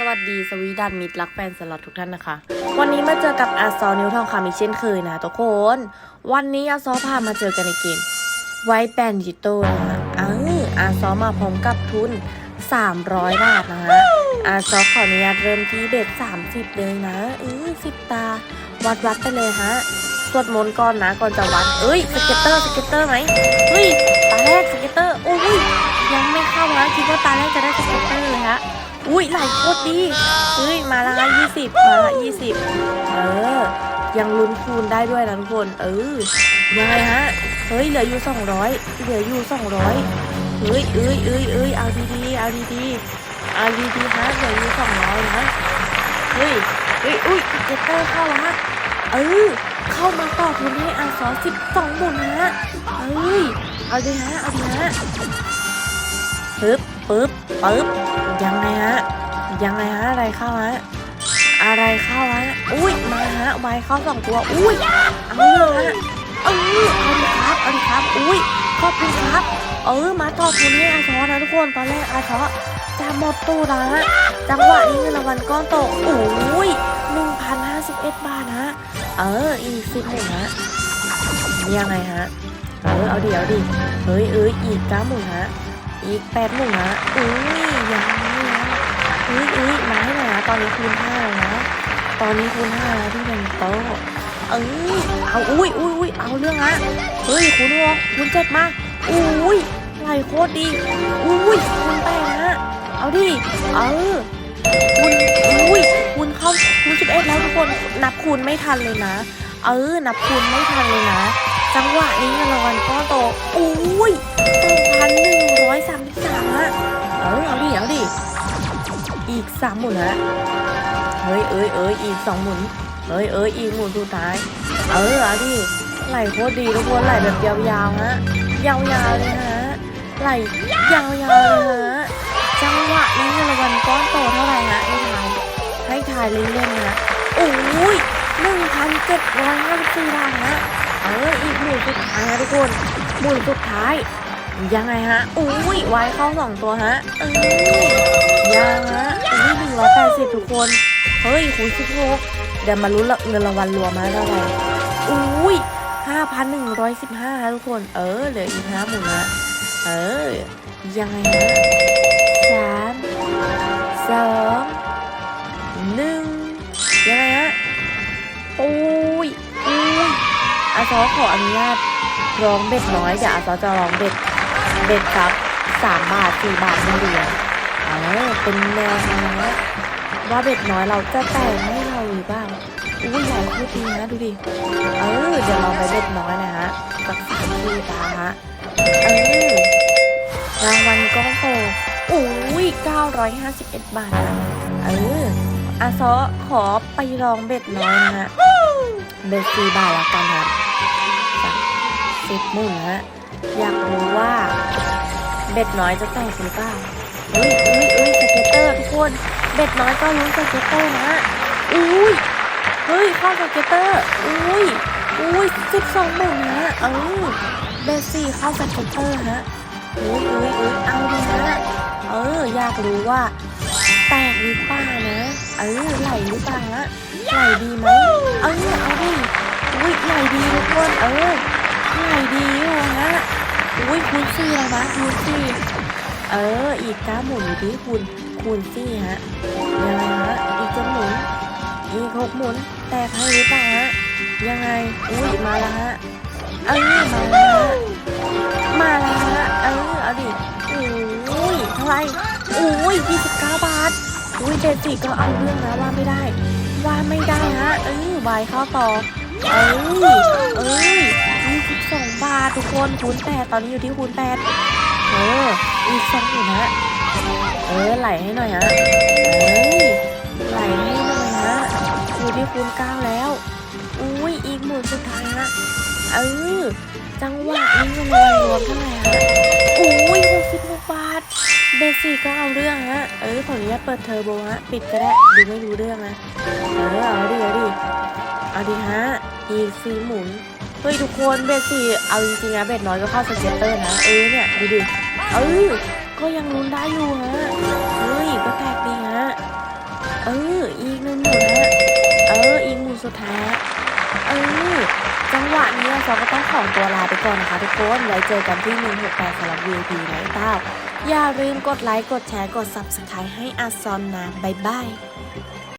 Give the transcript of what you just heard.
สวัสดีสวีดันมิตรรักแฟนสล็อตทุกท่านนะคะ วันนี้มาเจอกับอาซอนิ้วทองคำอีกเช่นเคยนะทุกคน วันนี้อาซอพามาเจอกันในเกมไวแปนดิจิโตนะคะอ้าอาซอมาพร้อมกับทุน 300 บาทนะคะอาซอขออนุญาตเริ่มที่เบ็ด30 เลยนะเออสิบตา วัดวัดไปเลยฮะสวดมนต์ก่อนนะก่อนจะวัดเอ้ยสเก็ตเตอร์สเก็ตเตอร์ไหมเฮ้ยตาแรกสเก็ตเตอร์โอ้ยยังไม่เข้านะคิดว่าตาแรกจะได้สเก็ตเตอร์เลยฮะ อุ้ยไหลโคตรดีเฮ้ยมาละยี่สิบมาละยี่สิบเออ ยังลุ้นคูณได้ด้วยนะทุกคน เออยังไงฮะ เฮ้ยเหลืออยู่สองร้อยเหลืออยู่สองร้อยเฮ้ยเอ้ยเอ้ยเอ้ยเอาดีๆเอาดีๆเอาดีๆฮะเหลืออยู่สองร้อยนะเฮ้ยเฮ้ยอุ้ยเจตเตอร์เข้าละเออเข้ามาต่อทุนให้อาซอสิบสองหมุนฮะเอ้ยเอาดีฮะเอาดีฮะปึ๊บปึ๊บปึ๊บ ยังไงฮะ ยังไงฮะ อะไรเข้าฮะ อะไรเข้าฮะ อุ้ยมาฮะ ไวเข้าสองตัว อุ้ย เอาเรื่องฮะเออเอาดิครับ เอาดิครับ อุ้ย ขอบคุณครับ เออ มาต่อทุนให้อาชอนะทุกคน ตอนแรกอาชอจะหมดตู้แล้วฮะ จังหวะนี้เงินรางวัลก้อนโตโอ้ย1,051บาทฮะ เออ อีกสิบหนึ่งฮะ ยังไงฮะ เออ เอาดิเอาดิ เฮ้ยเอ้ยอีกเก้าหมื่นฮะ อีกแปดหมื่นฮะอุ้ยยัง นี้คูณห้าแล้วนะ ตอนนี้คูณห้าแล้วที่เป็นโต๊ะเอ้ยเอาอุ้ยอุ้ยอุ้ยเอาเรื่องฮะเฮ้ยคูณหกคูณเจ็ดมาอุ้ยไหลโคตรดีอุ้ยคูณแปดฮะเอาดิเออคูณอุ้ยคูณเข้าคูณสิบเอ็ดแล้วทุกคนนับคูณไม่ทันเลยนะ เออนับคูณไม่ทันเลยนะจังหวะนี้เงินรางวัลก้อนโตอุ้ยสองพันหนึ่งร้อยสามสิบสามฮะเออเอาดิเอาดิ อีกสามหมุนฮะเฮ้ยเอ้ยเอ้ยอีกสองหมุนเอ้ยเอ้ยอีกหมุนสุดท้าย เออเอาดิไหลโคตรดีทุกคนไหลแบบยาวๆฮะยาวๆเลยฮะไหลยาวๆเลยฮะจังหวะนี้เงินรางวัลก้อนโตเท่าไหร่ฮะให้ทายให้ทายเล่นๆนะโอ้ยหนึ่งพันเจ็ดร้อยห้าสิบสี่บาทฮะเอออีกหมุนสุดท้ายฮะทุกคนหมุนสุดท้ายยังไงฮะอุ้ยไว้เข้าสองตัวฮะเอ้ย สิบทุกคน เฮ้ยคูณสิบหกเดี๋ยวมาลุ้นเงินรางวัลรวมมาเท่าไหร่อุ้ยห้าพันหนึ่งร้อยสิบห้าทุกคน เออ เหลืออีกห้าหมุนฮะเออ ยังไงฮะสามสองหนึ่งยังไงฮะอุ้ยอุ้ยอาซอขออนุญาตร้องเบ็ดน้อยเดี๋ยวอาซอจะร้องเบ็ดเบ็ดครับสามบาทสี่บาทไม่เดียวเออเป็นแนวทางนะ ว่าเบ็ดน้อยเราจะแต่งให้เราหรือเปล่าอุ้ยใหญ่พูดดีนะดูดิเออเดี๋ยวลองไปเบ็ดน้อยนะฮะสักสามสี่ตาฮะเออรางวัลก้อนโตอุ้ย951 บาทนะเอออาซอขอไปลองเบ็ดน้อยนะฮะเบ็ดสี่บาทละกันครับสิบหมุนฮะอยากรู้ว่าเบ็ดน้อยจะแตกหรือเปล่าอุ้ย คนเบ็ดน้อยก็รู้นสเก็ตเตอร์นะอุ้ยเฮ้ยข้าสเก็ตเตอร์อุ้ยอุ้ยสิบสองหมุนฮะเออเบ็ดสี่ข้าสเก็ตเตอร์ฮะอุ้ยอุ้ยอุ้ยเอาเลยฮะเอออยากรู้ว่าแตกหรือเปล่านะเออไหลหรือเปล่าฮะไหลดีไหมเออเอาดิอุ้ยไหลดีทุกคนเออไหลดีอยู่ฮะอุ้ยคูณสี่แล้วนะคูณสี่ เออ อีกเก้าหมุนอยู่ที่คูณคูณสี่ฮะยังไงฮะ อีกเจ็ดหมุน อีกหกหมุน แตกให้หรือเปล่าฮะ ยังไง อุ้ยมาแล้วฮะ เออมาแล้วฮะ มาแล้วฮะ เออ เอาดิอุ้ยเท่าไหร่อุ้ยยี่สิบเก้าบาท อุ้ยเจ็ดสี่ก็เอาเรื่องนะว่าไม่ได้ ว่าไม่ได้ฮะ เออวายเข้าต่อ เอ้ย เอ้ยยี่สิบสองบาททุกคนคูณแปดตอนนี้อยู่ที่คูณแปด เออ อีกสองอยู่นะเออ ไหลให้หน่อยฮะเอ้ยไหลให้หน่อยฮะ อยู่ที่คูณเก้าแล้ว อุ้ย อีกหมุนสุดท้ายฮะ เออ จังหวะนี้เงินรวัลรวมเท่าไหร่ฮะอุ้ยหกสิบหกบาท เบสซี่ก็เอาเรื่องฮะ เออขออนุญาตเปิดเทอร์โบฮะ ปิดก็ได้ดูไม่รู้เรื่องนะ เออ เอาดิเอาดิเอาดิฮะ อีกสี่หมุน เฮ้ยทุกคนเบสสี่เอาจริงๆนะเบสน้อยก็เข้าสเก็ตเตอร์นะเออเนี่ยดูดิเออก็ยังลุ้นได้อยู่ฮะเฮ้ยก็แตกดีฮะเอออีกหนึ่งหมุนะเอออีกหมุนสุดท้ายเออจังหวะนี้เราก็ต้องขอตัวลาไปก่อนนะคะทุกคนไว้เจอกันที่168สำหรับ VIP ไนท์เต้าอย่าลืมกดไลค์กดแชร์กด Subscribe ให้อาซอนนะบ๊ายบาย